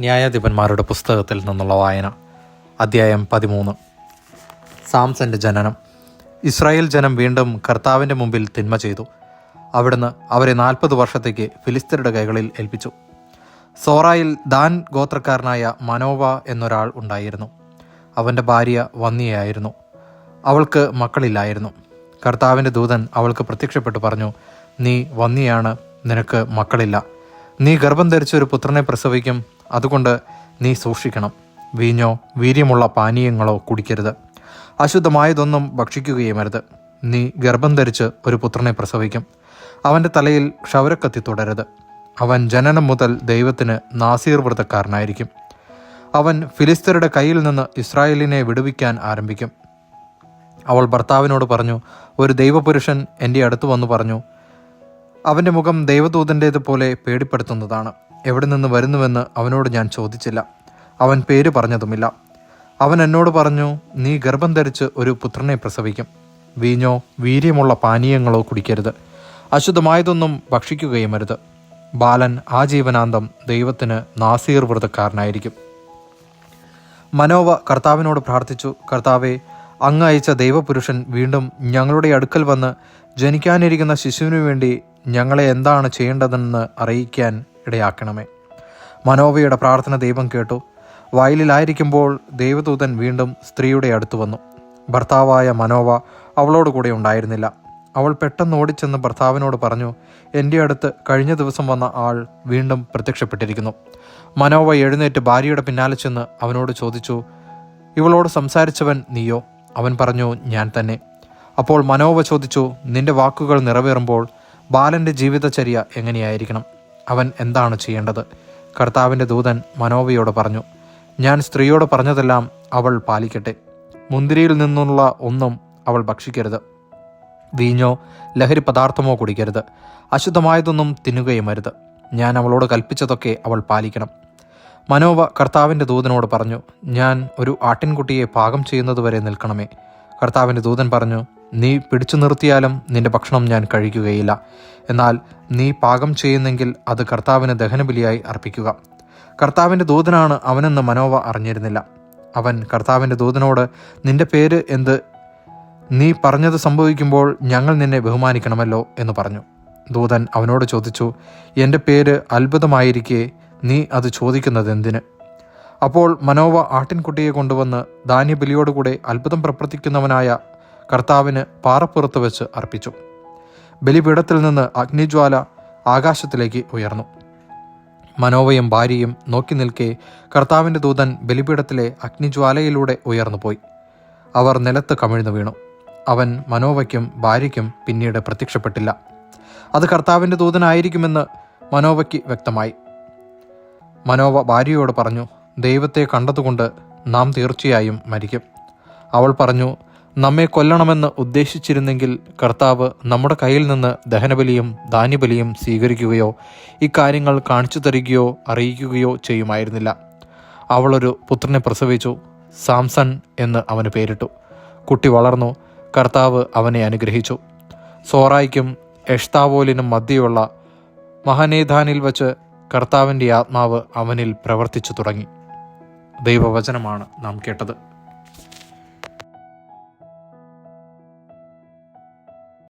ന്യായാധിപന്മാരുടെ പുസ്തകത്തിൽ നിന്നുള്ള വായന. അധ്യായം പതിമൂന്ന്. സാംസന്റെ ജനനം. ഇസ്രായേൽ ജനം വീണ്ടും കർത്താവിന്റെ മുമ്പിൽ തിന്മ ചെയ്തു. അവിടുന്ന് അവരെ നാൽപ്പത് വർഷത്തേക്ക് ഫിലിസ്തീനയുടെ കൈകളിൽ ഏൽപ്പിച്ചു. സോറായിൽ ദാൻ ഗോത്രക്കാരനായ മനോവ എന്നൊരാൾ ഉണ്ടായിരുന്നു. അവന്റെ ഭാര്യ വന്നിയായിരുന്നു. അവൾക്ക് മക്കളില്ലായിരുന്നു. കർത്താവിന്റെ ദൂതൻ അവൾക്ക് പ്രത്യക്ഷപ്പെട്ടു പറഞ്ഞു നീ വന്നിയാണ് നിനക്ക് മക്കളില്ല. നീ ഗർഭം ധരിച്ച ഒരു പുത്രനെ പ്രസവിക്കും. അതുകൊണ്ട് നീ സൂക്ഷിക്കണം. വീഞ്ഞോ വീര്യമുള്ള പാനീയങ്ങളോ കുടിക്കരുത്. അശുദ്ധമായതൊന്നും ഭക്ഷിക്കുകയുമരുത്. നീ ഗർഭം ധരിച്ച് ഒരു പുത്രനെ പ്രസവിക്കും. അവന്റെ തലയിൽ ക്ഷൗരക്കത്തി തുടരുത് അവൻ ജനനം മുതൽ ദൈവത്തിന് നാസീർ വ്രതക്കാരനായിരിക്കും അവൻ ഫിലിസ്തരുടെ കയ്യിൽ നിന്ന് ഇസ്രായേലിനെ വിടുവിക്കാൻ ആരംഭിക്കും. അവൾ ഭർത്താവിനോട് പറഞ്ഞു ഒരു ദൈവപുരുഷൻ എന്റെ അടുത്ത് വന്നു പറഞ്ഞു അവന്റെ മുഖം ദൈവദൂതന്റേതുപോലെ പേടിപ്പെടുത്തുന്നതാണ്. എവിടെ നിന്ന് വരുന്നുവെന്ന് അവനോട് ഞാൻ ചോദിച്ചില്ല. അവൻ പേര് പറഞ്ഞതുമില്ല. അവൻ എന്നോട് പറഞ്ഞു നീ ഗർഭം ധരിച്ച് ഒരു പുത്രനെ പ്രസവിക്കും. വീഞ്ഞോ വീര്യമുള്ള പാനീയങ്ങളോ കുടിക്കരുത്. അശുദ്ധമായതൊന്നും ഭക്ഷിക്കുകയുമരുത്. ബാലൻ ആജീവനാന്തം ദൈവത്തിന് നാസീർ വ്രതക്കാരനായിരിക്കും. മനോവ കർത്താവിനോട് പ്രാർത്ഥിച്ചു കർത്താവെ അങ്ങ് അയച്ച ദൈവപുരുഷൻ വീണ്ടും ഞങ്ങളുടെ അടുക്കൽ വന്ന് ജനിക്കാനിരിക്കുന്ന ശിശുവിനു വേണ്ടി ഞങ്ങളെ എന്താണ് ചെയ്യേണ്ടതെന്ന് അറിയിക്കാൻ ഇടയാക്കണമേ. മനോവയുടെ പ്രാർത്ഥന ദൈവം കേട്ടു. വയലിലായിരിക്കുമ്പോൾ ദൈവദൂതൻ വീണ്ടും സ്ത്രീയുടെ അടുത്തു വന്നു. ഭർത്താവായ മനോവ അവളോട് കൂടെ ഉണ്ടായിരുന്നില്ല. അവൾ പെട്ടെന്ന് ഓടിച്ചെന്ന് ഭർത്താവിനോട് പറഞ്ഞു എന്റെ അടുത്ത് കഴിഞ്ഞ ദിവസം വന്ന ആൾ വീണ്ടും പ്രത്യക്ഷപ്പെട്ടിരിക്കുന്നു. മനോവ എഴുന്നേറ്റ് ഭാര്യയുടെ പിന്നാലെ ചെന്ന് അവനോട് ചോദിച്ചു ഇവളോട് സംസാരിച്ചവൻ നീയോ? അവൻ പറഞ്ഞു ഞാൻ തന്നെ. അപ്പോൾ മനോവ ചോദിച്ചു നിന്റെ വാക്കുകൾ നിറവേറുമ്പോൾ ബാലന്റെ ജീവിതചര്യ എങ്ങനെയായിരിക്കണം? അവൻ എന്താണ് ചെയ്യേണ്ടത്? കർത്താവിന്റെ ദൂതൻ മനോവയോട് പറഞ്ഞു ഞാൻ സ്ത്രീയോട് പറഞ്ഞതെല്ലാം അവൾ പാലിക്കട്ടെ. മുന്തിരിയിൽ നിന്നുള്ള ഒന്നും അവൾ ഭക്ഷിക്കരുത്. വീഞ്ഞോ ലഹരി പദാർത്ഥമോ കുടിക്കരുത്. അശുദ്ധമായതൊന്നും തിന്നുകയും തിന്നുകയുമരുത് ഞാൻ അവളോട് കൽപ്പിച്ചതൊക്കെ അവൾ പാലിക്കണം. മനോവ കർത്താവിന്റെ ദൂതനോട് പറഞ്ഞു ഞാൻ ഒരു ആട്ടിൻകുട്ടിയെ പാകം ചെയ്യുന്നതുവരെ നിൽക്കണമേ. കർത്താവിന്റെ ദൂതൻ പറഞ്ഞു നീ പിടിച്ചു നിർത്തിയാലും നിന്റെ ഭക്ഷണം ഞാൻ കഴിക്കുകയില്ല. എന്നാൽ നീ പാകം ചെയ്യുന്നെങ്കിൽ അത് കർത്താവിന് ദഹനബലിയായി അർപ്പിക്കുക. കർത്താവിന്റെ ദൂതനാണ് അവനെന്ന് മനോവ അറിഞ്ഞിരുന്നില്ല. അവൻ കർത്താവിന്റെ ദൂതനോട് നിന്റെ പേര് എന്ത്? നീ പറഞ്ഞത് സംഭവിക്കുമ്പോൾ ഞങ്ങൾ നിന്നെ ബഹുമാനിക്കണമല്ലോ എന്ന് പറഞ്ഞു. ദൂതൻ അവനോട് ചോദിച്ചു എന്റെ പേര് അത്ഭുതമായിരിക്കെ. നീ അത് ചോദിക്കുന്നത് എന്തിന്? അപ്പോൾ മനോവ ആട്ടിൻകുട്ടിയെ കൊണ്ടുവന്ന് ധാന്യബലിയോടുകൂടെ അത്ഭുതം പ്രവർത്തിക്കുന്നവനായ കർത്താവിന് പാറപ്പുറത്ത് വെച്ച് അർപ്പിച്ചു. ബലിപീഠത്തിൽ നിന്ന് അഗ്നിജ്വാല ആകാശത്തിലേക്ക് ഉയർന്നു. മനോവയും ഭാര്യയും നോക്കി നിൽക്കെ കർത്താവിന്റെ ദൂതൻ ബലിപീഠത്തിലെ അഗ്നിജ്വാലയിലൂടെ ഉയർന്നുപോയി. അവർ നിലത്ത് കമിഴ്ന്നു വീണു. അവൻ മനോവയ്ക്കും ഭാര്യയ്ക്കും പിന്നീട് പ്രത്യക്ഷപ്പെട്ടില്ല. അത് കർത്താവിന്റെ ദൂതനായിരിക്കുമെന്ന് മനോവയ്ക്ക് വ്യക്തമായി. മനോവ ഭാര്യയോട് പറഞ്ഞു ദൈവത്തെ കണ്ടതുകൊണ്ട് നാം തീർച്ചയായും മരിക്കും. അവൾ പറഞ്ഞു നമ്മെ കൊല്ലണമെന്ന് ഉദ്ദേശിച്ചിരുന്നെങ്കിൽ കർത്താവ് നമ്മുടെ കയ്യിൽ നിന്ന് ദഹനബലിയും ധാന്യബലിയും സ്വീകരിക്കുകയോ ഇക്കാര്യങ്ങൾ കാണിച്ചു തരികയോ അറിയിക്കുകയോ ചെയ്യുമായിരുന്നില്ല. അവളൊരു പുത്രനെ പ്രസവിച്ചു സാംസൺ എന്ന് അവന് പേരിട്ടു. കുട്ടി വളർന്നു കർത്താവ് അവനെ അനുഗ്രഹിച്ചു. സോറായിക്കും എഷ്താവോലിനും മധ്യയുള്ള മഹനേധാനിൽ വച്ച് കർത്താവിന്റെ ആത്മാവ് അവനിൽ പ്രവർത്തിച്ചു തുടങ്ങി. ദൈവവചനമാണ് നാം കേട്ടത്.